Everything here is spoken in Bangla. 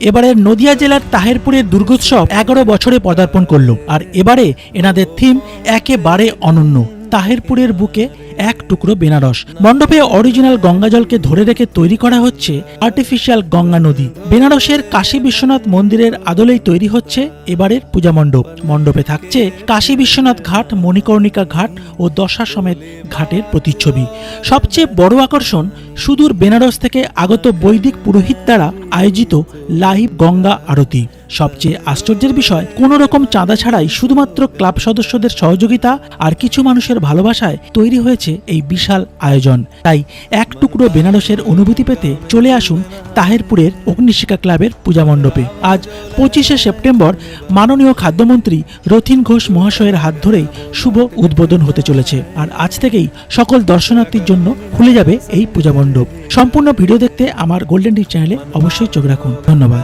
এবারের নদিয়া জেলার তাহেরপুরের দুর্গোৎসব এগারো বছরে পদার্পণ করল। আর এবারে এনাদের থিম একেবারে অনন্য। তাহেরপুরের বুকে এক টুকরো বেনারস। মণ্ডপে অরিজিনাল গঙ্গাজলকে ধরে রেখে তৈরি করা হচ্ছে আর্টিফিশিয়াল গঙ্গা নদী। বেনারসের কাশী বিশ্বনাথ মন্দিরের আদলেই তৈরি হচ্ছে এবারের পূজা মণ্ডপ। মণ্ডপে থাকছে কাশী বিশ্বনাথ ঘাট, মণিকর্ণিকা ঘাট ও দশা সমেত ঘাটের প্রতিচ্ছবি। সবচেয়ে বড় আকর্ষণ সুদূর বেনারস থেকে আগত বৈদিক পুরোহিত দ্বারা আয়োজিত লাইভ গঙ্গা আরতি। সবচেয়ে আশ্চর্যের বিষয় কোনো রকম চাঁদা ছাড়াই শুধুমাত্র ক্লাব সদস্যদের সহযোগিতা আর কিছু মানুষের ভালোবাসায় তৈরি হয়েছে এই বিশাল আয়োজন। তাই এক টুকরো বেনারসের অনুভূতি পেতে চলে আসুন তাহেরপুরের অগ্নিশিখা ক্লাবের পূজা মণ্ডপে। আজ পঁচিশে সেপ্টেম্বর মাননীয় খাদ্যমন্ত্রী রথিন ঘোষ মহাশয়ের হাত ধরেই শুভ উদ্বোধন হতে চলেছে। আর আজ থেকেই সকল দর্শনার্থীর জন্য খুলে যাবে এই পূজা মণ্ডপ। সম্পূর্ণ ভিডিও দেখতে আমার গোল্ডেন টিপ চ্যানেলে অবশ্যই চোখ রাখুন। ধন্যবাদ।